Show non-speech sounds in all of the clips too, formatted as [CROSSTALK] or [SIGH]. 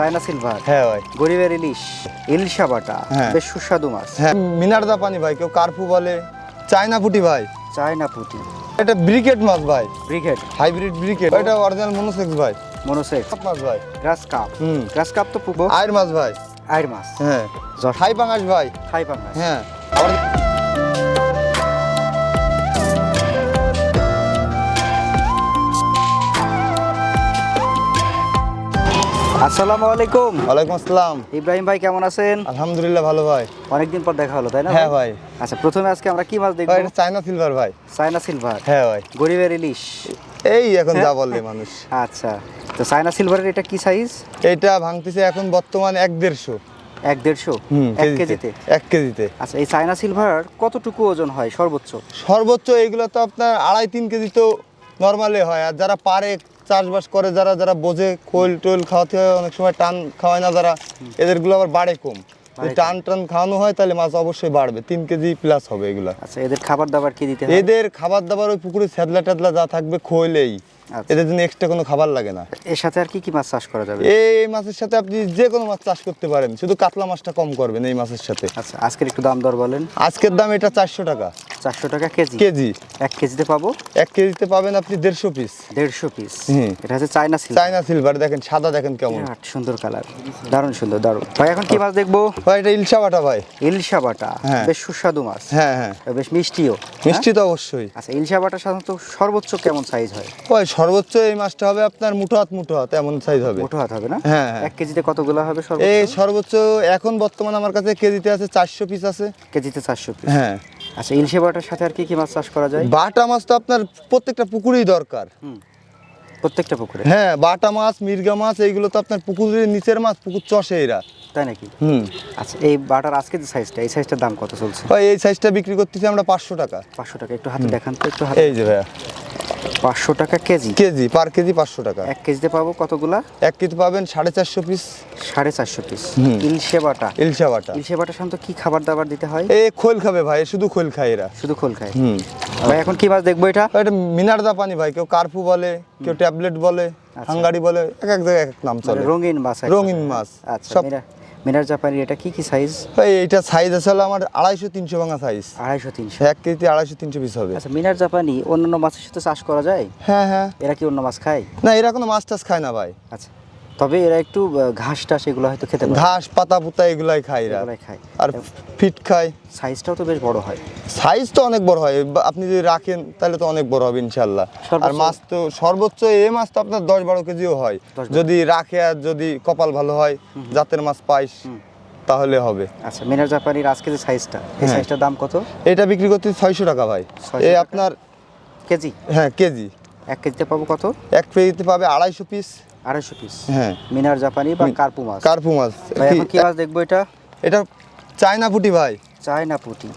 China silver হ্যাঁ ভাই। গরিবের ইলিশ ইলশা বাটা হ্যাঁ। বেশ সুস্বাদু মাছ। হ্যাঁ মিনারদা পানি ভাই কেউ কার্পু বলে চায়না পুটি ভাই। চায়না পুঁটি। এটা ব্রিকেট মাছ ভাই। ব্রিকেট? হাইব্রিড ব্রিকেট। এটা অরিজিনাল মনোসেক্স ভাই। মনোসেক্স? কাপ মাছ ভাই। Grass carp? হুম। গ্রাস কাপ তো পুবো আয়ের মাছ ভাই। আয়ের মাছ। হ্যাঁ। হাই পাঙাশ ভাই। খাই পাঙ্গাস হ্যাঁ। আসসালামু আলাইকুম। ওয়ালাইকুম আসসালাম। ইব্রাহিম ভাই কেমন আছেন? আলহামদুলিল্লাহ ভালো ভাই। অনেকদিন পর দেখা হলো তাই না হ্যাঁ ভাই? আচ্ছা প্রথমে আজকে আমরা কি মাছ দেখব? এটা চায়না সিলভার ভাই। চায়না সিলভার হ্যাঁ ভাই। গরিবের ইলিশ। এই এখন যা বললে মানুষ। আচ্ছা তো চায়না সিলভারের এটা কি সাইজ এটা ভাঙতেছে এখন বর্তমান এক দেড়শো। এক দেড়শো? হুম এক কেজিতে। কেজিতে? এক কেজিতে। আচ্ছা এই চায়না সিলভার কতটুকু ওজন হয় সর্বোচ্চ? সর্বোচ্চ এইগুলো তো আপনার আড়াই তিন কেজি তো নর্মালি হয়। আর যারা পারে চাষবাস করে যারা যারা বোঝে খোল টোল খাওয়াতে হয় অনেক সময় টান খাওয়ায় না যারা এদেরগুলো আবার বাড়ে কম। টান টান খাওয়ানো হয় তাহলে মাছ অবশ্যই বাড়বে। তিন কেজি প্লাস হবে এগুলা। আচ্ছা এদের খাবার দাবার কি দিতে এদের খাবার দাবার ওই পুকুরে স্যাদলা ট্যাদলা যা থাকবে খোলেই। আচ্ছা। এদের জন্য এক্সট্রা কোনো খাবার লাগে না। এর সাথে আর কি কি মাছ চাষ করা যাবে? এই মাছের সাথে আপনি যে কোনো মাছ চাষ করতে পারেন। শুধু কাতলা মাছটা কম করবেন এই মাছের সাথে। আচ্ছা আজকের একটু দাম দর বলেন। আজকের দাম এটা চারশো টাকা। চারশো টাকা কেজি। কেজি। এক কেজিতে পাবো? এক কেজিতে পাবেন আপনি দেড়শো পিস দেড়শো পিস এটা হচ্ছে চায়না সিলভার চায়না সিলভার দেখেন সাদা দেখেন কেমন। সুন্দর কালার দারুণ সুন্দর দারুণ। ভাই এখন কি মাছ দেখব? ভাই এটা ইলশা বাটা ভাই। ইলশা বাটা। হ্যাঁ। বেশ সুস্বাদু মাছ। হ্যাঁ হ্যাঁ। বেশ মিষ্টিও। মিষ্টি তো অবশ্যই। হ্যাঁ? আচ্ছা ইলশা বাটা সাধারণত সর্বোচ্চ কেমন সাইজ হয়? ওই সর্বোচ্চ এই মাছটা হবে আপনার মুঠো হাত মুঠো হাত এমন সাইজ হবে। মোটো হাত হবে না? হ্যাঁ, হ্যাঁ। এক কেজিতে কতগুলো হবে এই সর্বোচ্চ সর্বোচ্চ এখন বর্তমান আমার কাছে কেজিতে আছে চারশো পিস আছে। কেজিতে চারশো পিস হ্যাঁ। আচ্ছা ইলশা বাটার সাথে আর কি কি মাছ চাষ করা যায়? বাটা মাছ তো আপনার প্রত্যেকটা পুকুরেই দরকার। প্রত্যেকটা পুকুরে? হ্যাঁ বাটা মাছ মির্গা মাছ এইগুলো তো আপনার পুকুরের নিচের মাছ পুকুর চষে এরা। তাই নাকি? হুম। আচ্ছা এই বাটার আজকে যে সাইজটা এই সাইজটার দাম কত চলছে? ভাই এই সাইজটা বিক্রি করতেছি আমরা পাঁচশো টাকা। পাঁচশো টাকা একটু হাতে দেখান তো একটু হাতে এই যে ভাইয়া। পাঁচশো টাকা কেজি? কেজি পার কেজি পাঁচশো টাকা। এক কেজিতে পাবো কতগুলা? এক কেজি পাবেন সাড়ে চারশো পিস সাড়ে চারশো পিস। ইলশে বাটা ইলশা বাটা। ইলশে সাধারণত কি খাবার দাবার দিতে হয়? এ খোল খাবে ভাই শুধু খোল খায় এরা। শুধু খোল খায়? হুম। ভাই এখন কি মাছ দেখব এটা? এটা মিনারদা পানি ভাই কেউ কার্পু বলে কেউ ট্যাবলেট বলে হাঙ্গারি বলে এক এক জায়গায় এক এক নাম মানে চলে। রঙিন মাছ। রঙিন মাছ। আচ্ছা মিনার জাপানি এটা কি কি সাইজ ভাই এইটা সাইজ আছে হলো আমার আড়াইশো তিনশো ভাঙা সাইজ আড়াইশো তিনশো। এক কেজিতে আড়াইশো তিনশো পিস হবে। আচ্ছা মিনার জাপানি অন্যান্য মাছের সাথে চাষ করা যায়? হ্যাঁ হ্যাঁ। এরা কি অন্য মাছ খায়? না এরা কোনো মাছ টাছ খায় না ভাই। আচ্ছা। তবে এরা একটু ঘাস টাস এগুলো হয়তো খেতে পারে। ঘাস পাতা পুতা এগুলাই খায় এরা। খায়। আর ফিট খায়। সাইজটাও তো বেশ বড় হয়। সাইজ তো অনেক বড় হয়। আপনি যদি রাখেন তাহলে তো অনেক বড় হবে ইনশাল্লাহ আর মাছ তো সর্বোচ্চ এ মাছ তো আপনার দশ বারো কেজিও হয়। যদি রাখে আর যদি কপাল ভালো হয় জাতের মাছ পাইস তাহলে হবে। আচ্ছা মিনার জাপানির আজকে যে সাইজটা এই হ্যাঁ। সাইজটার দাম কত? এটা বিক্রি করতে ছয়শো টাকা ভাই। 600 এই আপনার কেজি? হ্যাঁ কেজি। এক কেজিতে পাবো কত? এক কেজিতে পাবে আড়াইশো পিস। আড়াইশো পিস হ্যাঁ। মিনার জাপানি বা কার্পু মাছ। কার্পু মাছ। কি- মাছ দেখব এটা? এটা চায়না পুটি ভাই। চায়না পুঁটি।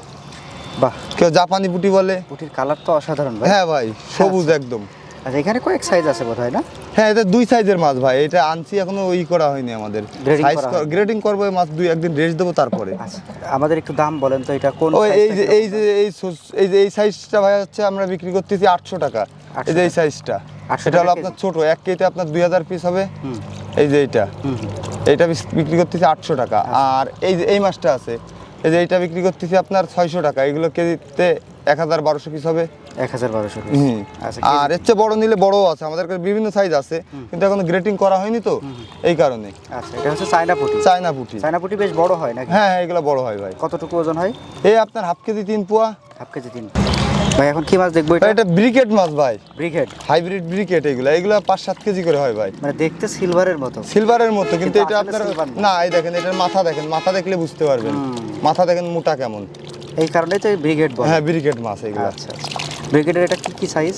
বাহ। কেউ জাপানি পুটি বলে। পুঁটির কালার তো অসাধারণ ভাই। হ্যাঁ ভাই সবুজ একদম। আচ্ছা এখানে কয়েক সাইজ আছে বোধ হয় না? হ্যাঁ এটা দুই সাইজের মাছ ভাই। এটা আনছি এখনও ওই করা হয়নি আমাদের। সাইজ গ্রেডিং করব মাছ দুই একদিন রেস্ট দেবো তারপরে। আচ্ছা আমাদের একটু দাম বলেন তো এটা কোন এই যে এই যে এই এই যে এই সাইজটা ভাই হচ্ছে আমরা বিক্রি করতেছি আটশো টাকা। 800 এই যে এই সাইজটা 800 এটা হলো আপনার? ছোট এক কেজিতে আপনার দুই হাজার পিস হবে। এই যে এইটা। এইটা বিক্রি করতেছি আটশো টাকা। আর এই যে এই মাছটা আছে এই যে এইটা বিক্রি করতেছি আপনার ছয়শো টাকা। এগুলো কেজিতে এক হাজার বারোশো পিস হবে। এক হাজার বারোশো। আচ্ছা আর এর চেয়ে বড় নিলে বড়ও আছে। আমাদের কাছে বিভিন্ন সাইজ আছে কিন্তু এখনও গ্রেটিং করা হয়নি তো। এই কারণে। আচ্ছা এটা হচ্ছে চায়না পুঁটি। চায়না পুটি। চায়না পুঁটি বেশ বড় হয় নাকি? হ্যাঁ হ্যাঁ এগুলো বড় হয় ভাই। কতটুকু ওজন হয়? এই আপনার হাফ কেজি তিন পোয়া। হাফ কেজি তিন ভাই এখন কি মাছ দেখব এটা? এটা ব্রিকেট মাছ ভাই। ব্রিগেড হাইব্রিড ব্রিকেট এগুলো। এগুলো পাঁচ সাত কেজি করে হয় ভাই। মানে দেখতে সিলভারের মতো। সিলভারের মতো কিন্তু এটা আপনার না। এই দেখেন এটার মাথা দেখেন মাথা দেখলে বুঝতে পারবেন। মাথা দেখেন মোটা কেমন। এই কারণেই তো ব্রিগেড বলে। হ্যাঁ ব্রিকেট মাছ এগুলো। আচ্ছা ব্রিগেডের এটা কি কি সাইজ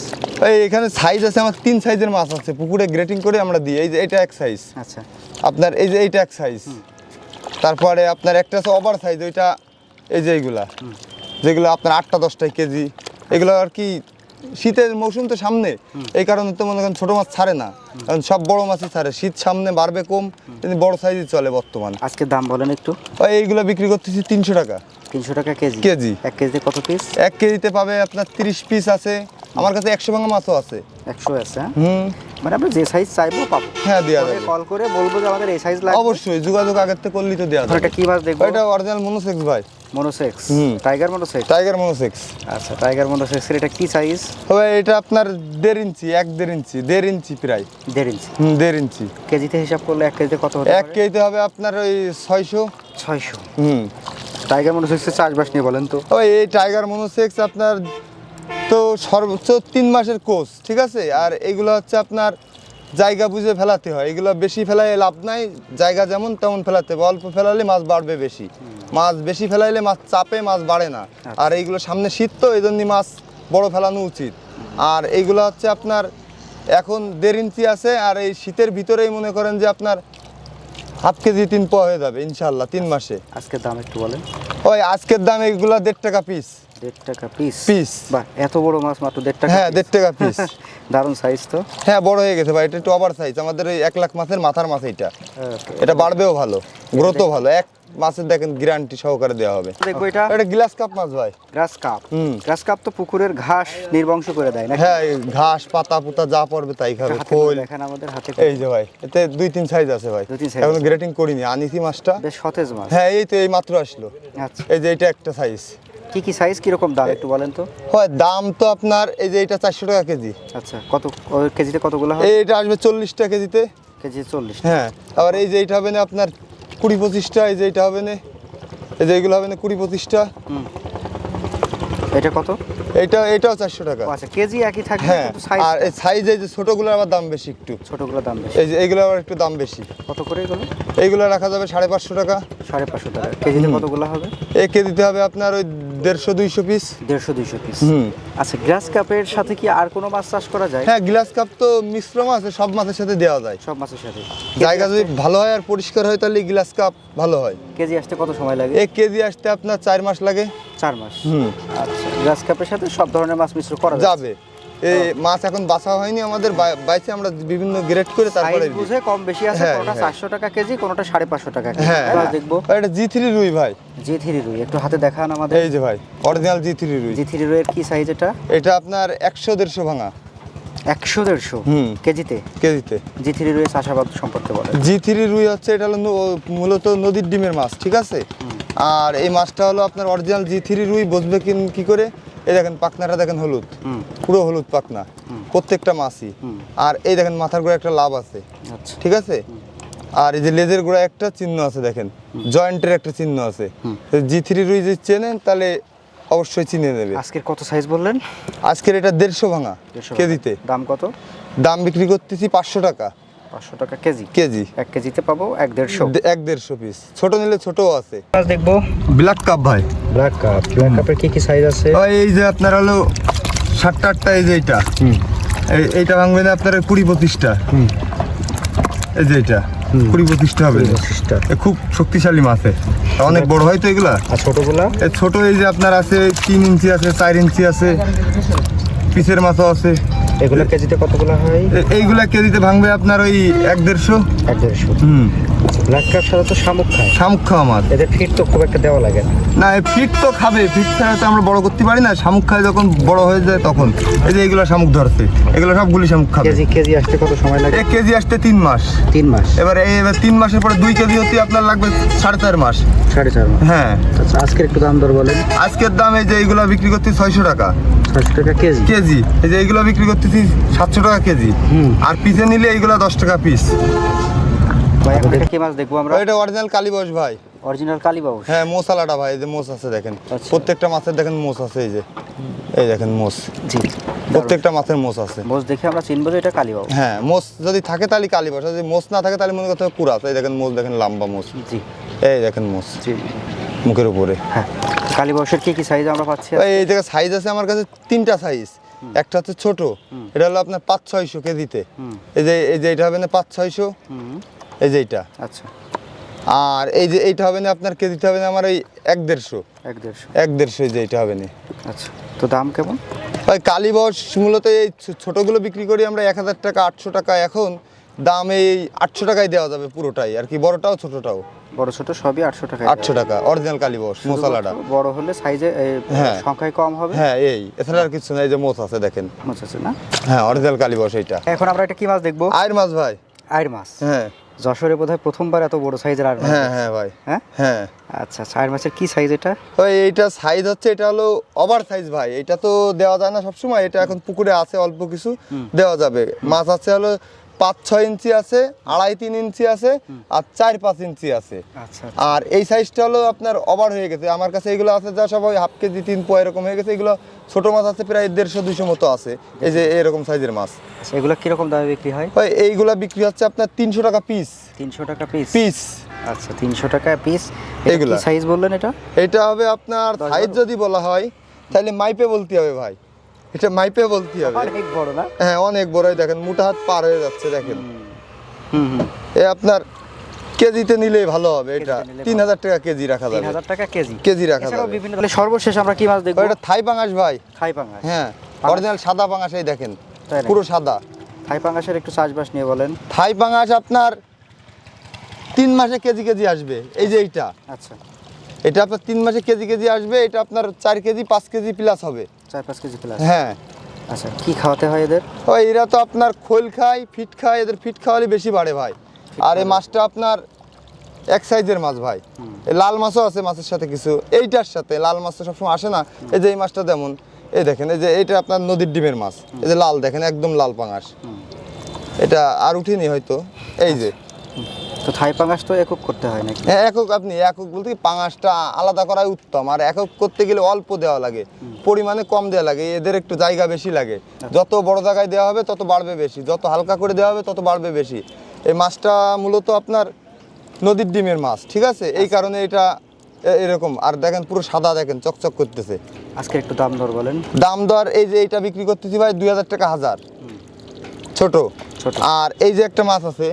এই এখানে সাইজ আছে আমার তিন সাইজের মাছ আছে। পুকুরে গ্রেটিং করে আমরা দিই। এই যে এটা এক সাইজ আচ্ছা। আপনার এই যে এইটা এক সাইজ তারপরে আপনার একটা আছে ওভার সাইজ ওইটা এই যে এইগুলা। যেগুলো আপনার আটটা দশটা কেজি। এগুলো আর কি শীতের মৌসুম তো সামনে। এই কারণে তো মনে করেন ছোটো মাছ ছাড়ে না। কারণ সব বড় মাছই ছাড়ে। শীত সামনে বাড়বে কম কিন্তু বড় সাইজই চলে বর্তমান। আজকে দাম বলেন একটু। এইগুলো বিক্রি করতেছি তিনশো টাকা। তিনশো টাকা কেজি। কেজি। এক কেজিতে কত পিস এক কেজিতে পাবে আপনার তিরিশ পিস আছে। আমার কাছে একশো ভাঙা মাছও আছে। একশো আছে হ্যাঁ? হুম। মানে আমরা যে সাইজ চাইব পাবো। হ্যাঁ দেওয়া যাবে। কল করে বলব যে আমাদের এই সাইজ লাগবে। অবশ্যই যোগাযোগ আগের থেকে করলেই তো দেওয়া যাবে এটা কি মাছ দেখব? এটা অরিজিনাল মনোসেক্স ভাই। মনোসেক্স হুম। টাইগার মনোসেক্স টাইগার মনোসেক্স আচ্ছা টাইগার মনোসেক্স এটা কি সাইজ তবে এটা আপনার দেড় ইঞ্চি এক দেড় ইঞ্চি দেড় ইঞ্চি প্রায়। দেড় ইঞ্চি? হুম দেড় ইঞ্চি। কেজিতে হিসাব করলে এক কেজিতে কত হতে এক কেজিতে হবে আপনার ওই ছয়শো। ছয়শো। হুম। টাইগার মনোসেক্সের চাষবাস নিয়ে বলেন তো। ওই এই টাইগার মনোসেক্স আপনার তো সর্বোচ্চ তিন মাসের কোর্স ঠিক আছে? আর এগুলো হচ্ছে আপনার জায়গা বুঝে ফেলাতে হয়। এগুলো বেশি ফেলায় লাভ নাই জায়গা যেমন তেমন ফেলাতে হবে। অল্প ফেলালে মাছ বাড়বে বেশি। মাছ বেশি ফেলাইলে মাছ চাপে মাছ বাড়ে না। আর এইগুলো সামনে শীত তো এই জন্যই মাছ বড় ফেলানো উচিত। আর এইগুলো হচ্ছে আপনার এখন দেড় ইঞ্চি আছে আর এই শীতের ভিতরেই মনে করেন যে আপনার হাফ কেজি তিন পোয়া হয়ে যাবে ইনশাল্লাহ তিন মাসে। আজকের দাম একটু বলেন। ওই আজকের দাম এগুলো দেড় টাকা পিস দেড় টাকা পিস পিস বাহ এত বড় মাছ মাত্র দেড় টাকা হ্যাঁ piece? দেড় টাকা পিস [LAUGHS] দারুণ সাইজ তো। হ্যাঁ বড় হয়ে গেছে ভাই এটা একটু ওভার সাইজ আমাদের এক লাখ মাছের মাথার মাছ এটা এটা বাড়বেও ভালো গ্রোথও ভালো। এক মাছের দেখেন গ্যারান্টি সহকারে দেওয়া হবে। দেখব এটা। এটা গ্লাস কাপ মাছ ভাই। গ্রাস কাপ হুম। গ্রাস কাপ তো পুকুরের ঘাস নির্বংশ করে দেয় না হ্যাঁ ঘাস পাতা পুতা যা পড়বে তাই খাবে খোল। দেখেন আমাদের হাতে এই যে ভাই এতে দুই তিন সাইজ আছে ভাই। এখনও। গ্রেটিং করিনি। আনিছি মাছটা। বেশ সতেজ মাছ। হ্যাঁ এই তো এই মাত্র আসলো। আচ্ছা। এই যে এটা একটা সাইজ কি কি সাইজ কীরকম দাম একটু বলেন তো? হয় দাম তো আপনার এই যে এটা চারশো টাকা কেজি। আচ্ছা কত কেজিতে কতগুলো হয়? এইটা আসবে চল্লিশ টাকা কেজিতে। কেজি চল্লিশ হ্যাঁ আবার এই যে এইটা হবে না আপনার কুড়ি পঁচিশটা এই যে এইটা হবে না এই যে এইগুলো হবে না কুড়ি পঁচিশটা। এটা কত? এটা এটাও চারশো টাকা। আচ্ছা কেজি একই থাকবে হ্যাঁ কিন্তু সাইজ আর এই সাইজ এই যে ছোটোগুলোর আবার দাম বেশি একটু। ছোটগুলো দাম বেশি। এই যে এইগুলো আবার একটু দাম বেশি। কত করে এগুলো? এইগুলো রাখা যাবে সাড়ে পাঁচশো টাকা। সাড়ে পাঁচশো টাকা। কেজিতে কতগুলো হবে? এই কেজিতে হবে আপনার ওই দেড়শো দুইশো পিস দেড়শো দুইশো পিস হুম। আচ্ছা গ্রাস কাপের সাথে কি আর কোনো মাছ চাষ করা যায়? হ্যাঁ গ্লাস কাপ তো মিশ্র মাছ সব মাছের সাথে দেওয়া যায়। সব মাছের সাথে। জায়গা যদি ভালো হয় আর পরিষ্কার হয় তাহলে গ্লাস কাপ ভালো হয়। কেজি আসতে কত সময় লাগে? এক কেজি আসতে আপনার চার মাস লাগে। চার মাস। হুম। আচ্ছা গ্লাস কাপের সাথে সব ধরনের মাছ মিশ্র করা যাবে। এই মাছ এখন বাছা হয়নি আমাদের বাই- বাইছে আমরা বিভিন্ন গ্রেড করে তারপরে বুঝে কম বেশি আছে হ্যাঁ, কোনোটা হ্যাঁ। চারশো টাকা কেজি কোনোটা সাড়ে পাঁচশো টাকা কেজি। হ্যাঁ এবার দেখব। এটা জি থ্রি রুই ভাই। জি থ্রি রুই একটু হাতে দেখান আমাদের। এই যে ভাই অরিজিনাল জি থ্রি রুই। জি থ্রি রুইয়ের কি সাইজ এটা? এটা আপনার একশো দেড়শো ভাঙা। একশো দেড়শো? হুম। কেজিতে? কেজিতে। জি থ্রি রুইয়ের চাষাবাদ সম্পর্কে বলে জি থ্রি রুই হচ্ছে এটা হলো মূলত নদীর ডিমের মাছ ঠিক আছে? আর এই মাছটা হলো আপনার অরিজিনাল জি থ্রি রুই বসবে কি করে? এই দেখেন পাখনাটা দেখেন হলুদ। পুরো হলুদ পাখনা। প্রত্যেকটা মাছই আর এই দেখেন মাথার গোড়া একটা লাভ আছে। আচ্ছা। ঠিক আছে? আর এই যে লেজের গোড়া একটা চিহ্ন আছে দেখেন। জয়েন্টের একটা চিহ্ন আছে। জি থ্রি রুই যদি চেনেন তাহলে অবশ্যই চিনে নেবে। আজকের কত সাইজ বললেন? আজকের এটা দেড়শো ভাঙা। কেজিতে। দাম কত? দাম বিক্রি করতেছি পাঁচশো টাকা। পাঁচশো টাকা কেজি। কেজি। এক কেজিতে পাবো এক দেড়শো। এক দেড়শো পিস ছোট নিলে ছোটও আছে। দেখব। ব্ল্যাক কাপ ভাই। ব্ল্যাক কাপ ব্ল্যাক কাপের কি কি সাইজ আছে? ওই এই যে আপনার হলো সাতটা আটটা এই যে এইটা। এই- এইটা ভাঙবে না আপনার কুড়ি পঁচিশটা। এই যে এইটা। কুড়ি পঁচিশটা হবে। পঁচিশটা। এ খুব শক্তিশালী মাছে অনেক বড় হয় তো এগুলা? আর ছোটগুলা? এই ছোট এই যে আপনার আছে তিন ইঞ্চি আছে চার ইঞ্চি আছে। পিসের মাছও আছে। এগুলো কেজিতে কতগুলো হয়? এইগুলা কেজিতে ভাঙবে আপনার ওই এক দেড়শো। এক দেড়শো। হুম। ব্ল্যাক কাপ সাথে তো শামুক খায়। শামুক খাওয়া মাছ এদের ফিট তো খুব একটা দেওয়া লাগে না। না ফিট তো খাবে ফিট ছাড়া তো আমরা বড় করতে পারি না। শামুক খায় যখন বড় হয়ে যায় তখন। এই যে এগুলো শামুক ধরছে এগুলো সবগুলি শামুক খাবে। কেজি কেজি আসতে কত সময় লাগে? এক কেজি আসতে তিন মাস। তিন মাস। এবার এই এবার তিন মাসের পরে দুই কেজি হতে আপনার লাগবে সাড়ে চার মাস। সাড়ে চার মাস। হ্যাঁ। আচ্ছা আজকের একটু দাম দর বলেন। আজকের দাম এই যে এইগুলো বিক্রি করতে ছয়শো টাকা। ছয়শো টাকা কেজি? কেজি। এই যে এইগুলো বিক্রি করতেছি সাতশো টাকা কেজি। আর পিসে নিলে এইগুলো দশ টাকা পিস ভাই এটা কি মাছ দেখব আমরা? এটা অরিজিনাল কালীবস ভাই। অরিজিনাল কালীবাবু হ্যাঁ মোসালাটা ভাই এই যে মোষ আছে দেখেন। আচ্ছা। প্রত্যেকটা মাছের দেখেন মোষ আছে এই যে। এই দেখেন মোষ। জি। প্রত্যেকটা মাছের মোষ আছে। মোজ দেখে আমরা চিনবো যে এটা কালীবাবু হ্যাঁ মোষ যদি থাকে তাহলে কালীবস যদি মোষ না থাকে তাহলে মনে করতে হবে কুরাস। এই দেখেন মোষ দেখেন লম্বা মোষ। জি। এই দেখেন মোষ। জি। মুখের উপরে। হ্যাঁ কালীবাবুর কি কি সাইজ আমরা পাচ্ছি এই জায়গায় সাইজ আছে আমার কাছে তিনটা সাইজ একটা হচ্ছে ছোট এটা হলো আপনার পাঁচ ছয়শো কেজিতে। এই যে এই যে এটা হবে না পাঁচ ছয়শো? এই যে এইটা। আচ্ছা। আর এই যে এইটা হবে না আপনার কেজিতে হবে না আমার ওই এক দেড়শো। এক দেড়শো। এক দেড়শো এই যে এইটা হবে না। আচ্ছা তো দাম কেমন? ওই কালীবস মূলত এই ছোটগুলো বিক্রি করি আমরা এক হাজার টাকা আটশো টাকা এখন। দাম এই আটশো টাকায় দেওয়া যাবে পুরোটাই আর কি বড়টাও ছোটটাও। বড় ছোট সবই আটশো টাকা আটশো টাকা অরিজিনাল কালীবস মশলাটা। বড় হলে সাইজে হ্যাঁ। সংখ্যায় কম হবে? হ্যাঁ এই এছাড়া আর কিছু নাই এই যে মোচ আছে দেখেন। মাছ আছে না? হ্যাঁ অরিজিনাল কালীবস এইটা। এখন আমরা একটা কি মাছ দেখব? আয়ের মাছ ভাই। আয়ের মাছ। হ্যাঁ। যশোরে বোধহয় প্রথমবার এত বড় সাইজের আর হ্যাঁ হ্যাঁ ভাই। হ্যাঁ? হ্যাঁ। আচ্ছা সাইড আয়ের মাছের কি সাইজ এটা? ওই এইটা সাইজ হচ্ছে এটা হলো ওভার সাইজ ভাই। এটা তো দেওয়া যায় না সবসময় এটা এখন পুকুরে আছে অল্প কিছু দেওয়া যাবে। মাছ আছে হলো পাঁচ ছয় ইঞ্চি আছে আড়াই তিন ইঞ্চি আছে আর চার পাঁচ ইঞ্চি আছে। আচ্ছা আর এই সাইজটা হলো আপনার ওভার হয়ে গেছে। আমার কাছে এগুলো আছে যা সব ওই হাফ কেজি তিন পোয়া এরকম হয়ে গেছে। এগুলো ছোট মাছ আছে প্রায় দেড়শো দুইশো মতো আছে। এই যে এরকম সাইজের মাছ। আচ্ছা এগুলো কীরকম দামে বিক্রি হয়? এইগুলা বিক্রি হচ্ছে আপনার তিনশো টাকা পিস তিনশো টাকা পিস পিস আচ্ছা তিনশো টাকা পিস এগুলো। সাইজ বললেন এটা? এটা হবে আপনার সাইজ যদি বলা হয় তাহলে মাইপে বলতে হবে ভাই। এটা মাইপে বলতে হবে। অনেক বড় না? হ্যাঁ অনেক বড়ই দেখেন মোটা হাত পার হয়ে যাচ্ছে দেখেন। হুম হুম এ আপনার কেজিতে নিলেই ভালো হবে এটা। তিন হাজার টাকা কেজি রাখা যাবে। হাজার টাকা কেজি। কেজি রাখা যাবে। বিভিন্ন তাহলে সর্বশেষ আমরা কি মাছ দেখব? ওটা থাই পাঙাশ ভাই। থাই পাঙ্গাস হ্যাঁ অরিজিনাল সাদা পাঙাশ এই দেখেন পুরো সাদা। থাই পাঙ্গাসের একটু চাষবাস নিয়ে বলেন। থাই পাঙাশ আপনার তিন মাসে কেজি কেজি আসবে। এই যে এইটা। আচ্ছা। এটা আপনার তিন মাসে কেজি কেজি আসবে এটা আপনার চার কেজি পাঁচ কেজি প্লাস হবে। চার পাঁচ কেজি প্লাস হ্যাঁ। আচ্ছা কি খাওয়াতে হয় এদের? ওই এরা তো আপনার খোল খায় ফিট খায় এদের ফিট খাওয়ালে বেশি বাড়ে ভাই। আর এই মাছটা আপনার এক সাইজের মাছ ভাই। লাল মাছও আছে মাছের সাথে কিছু এইটার সাথে। লাল মাছ তো সবসময় আসে না। এই যে এই মাছটা যেমন এই দেখেন এই যে এইটা আপনার নদীর ডিমের মাছ। এই যে লাল দেখেন একদম লাল পাঙাশ। এটা আর উঠিনি হয়তো। এই যে। তো থাই পাঙ্গাস তো একক করতে হয় নাকি? হ্যাঁ একক আপনি একক বলতে কি পাঙাশটা আলাদা করাই উত্তম। আর একক করতে গেলে অল্প দেওয়া লাগে পরিমাণে কম দেওয়া লাগে এদের একটু জায়গা বেশি লাগে। যত বড় জায়গায় দেওয়া হবে তত বাড়বে বেশি যত হালকা করে দেওয়া হবে তত বাড়বে বেশি। এই মাছটা মূলত আপনার নদীর ডিমের মাছ ঠিক আছে? এই কারণে এটা এরকম। আর দেখেন পুরো সাদা দেখেন চকচক করতেছে। আজকে একটু দাম দর বলেন। দাম দর এই যে এইটা বিক্রি করতেছি ভাই দুই হাজার টাকা হাজার। ছোট। ছোট। আর এই যে একটা মাছ আছে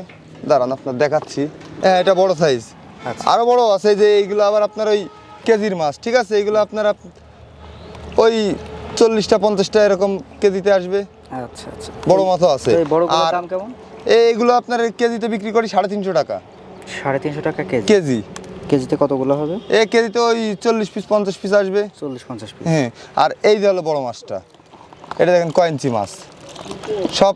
দাঁড়ান আপনার দেখাচ্ছি। হ্যাঁ এটা বড় সাইজ আচ্ছা। আরও বড় আছে যে এইগুলো আবার আপনার ওই কেজির মাছ ঠিক আছে? এইগুলো আপনার ওই চল্লিশটা পঞ্চাশটা এরকম কেজিতে আসবে। আচ্ছা আচ্ছা। বড় মাছও আছে। আর দাম কেমন? এইগুলো আপনার কেজিতে বিক্রি করি সাড়ে তিনশো টাকা। সাড়ে তিনশো টাকা কেজি? কেজি। কেজিতে কতগুলো হবে? এ কেজিতে ওই চল্লিশ পিস পঞ্চাশ পিস আসবে। চল্লিশ পঞ্চাশ পিস। হ্যাঁ আর এই যে হলো বড় মাছটা। এটা দেখেন কয়েঞ্চি মাছ। সব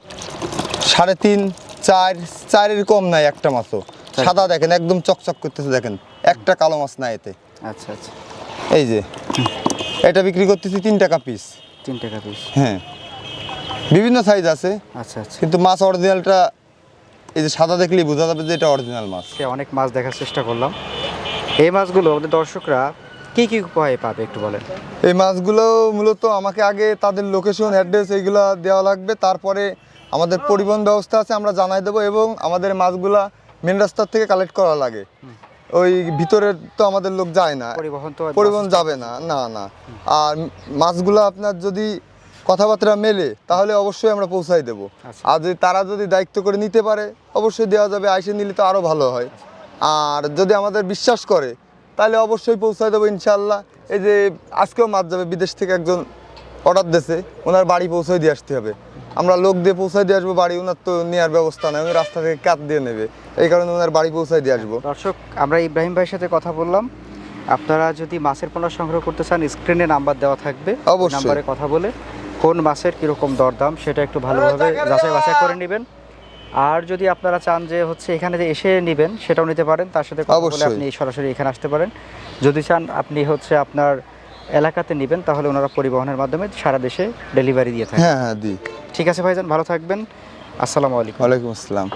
সাড়ে তিন চার চারের কম নাই একটা মাছও। সাদা দেখেন একদম চকচক করতেছে দেখেন। একটা কালো মাছ নাই এতে। আচ্ছা আচ্ছা। এই যে এটা বিক্রি করতেছি তিন টাকা পিস তিন টাকা পিস হ্যাঁ। বিভিন্ন সাইজ আছে। আচ্ছা আচ্ছা। কিন্তু মাছ অরিজিনালটা এই যে সাদা দেখলেই বোঝা যাবে যে এটা অরিজিনাল মাছ। অনেক মাছ দেখার চেষ্টা করলাম। এই মাছগুলো আমাদের দর্শকরা কি কি উপায়ে পাবে একটু বলেন? এই মাছগুলো মূলত আমাকে আগে তাদের লোকেশন অ্যাড্রেস এইগুলো দেওয়া লাগবে। তারপরে আমাদের পরিবহন ব্যবস্থা আছে আমরা জানাই দেবো এবং আমাদের মাছগুলা মেন রাস্তার থেকে কালেক্ট করা লাগে। ওই ভিতরে তো আমাদের লোক যায় না। পরিবহন তো পরিবহন যাবে না না না। আর মাছগুলো আপনার যদি কথাবার্তা মেলে তাহলে অবশ্যই আমরা পৌঁছাই দেবো। আচ্ছা। আর যদি তারা যদি দায়িত্ব করে নিতে পারে অবশ্যই দেওয়া যাবে আইসে নিলে তো আরও ভালো হয়। আর যদি আমাদের বিশ্বাস করে তাহলে অবশ্যই পৌঁছাই দেবো ইনশাল্লাহ এই যে আজকেও মাছ যাবে বিদেশ থেকে একজন অর্ডার দিয়েছে ওনার বাড়ি পৌঁছাই দিয়ে আসতে হবে। আমরা লোক দিয়ে পৌঁছাই দিয়ে আসব বাড়ি ওনার তো নেওয়ার ব্যবস্থা নেই উনি রাস্তা থেকে কাত দিয়ে নেবে। এই কারণে ওনার বাড়ি পৌঁছাই দিয়ে আসব। দর্শক আমরা ইব্রাহিম ভাইয়ের সাথে কথা বললাম। আপনারা যদি মাছের পোনা সংগ্রহ করতে চান স্ক্রিনে নাম্বার দেওয়া থাকবে। অবশ্যই। নাম্বারে কথা বলে কোন মাছের কীরকম দরদাম সেটা একটু ভালোভাবে যাচাই বাছাই করে নেবেন। আর যদি আপনারা চান যে হচ্ছে এখানে যে এসে নেবেন সেটাও নিতে পারেন। তার সাথে কথা বলে অবশ্যই। আপনি সরাসরি এখানে আসতে পারেন। যদি চান আপনি হচ্ছে আপনার এলাকাতে নেবেন তাহলে ওনারা পরিবহনের মাধ্যমে সারা দেশে ডেলিভারি দিয়ে থাকেন হ্যাঁ হ্যাঁ দি ঠিক আছে ভাইজান ভালো থাকবেন। আসসালামু আলাইকুম। ওয়ালাইকুম আসসালাম।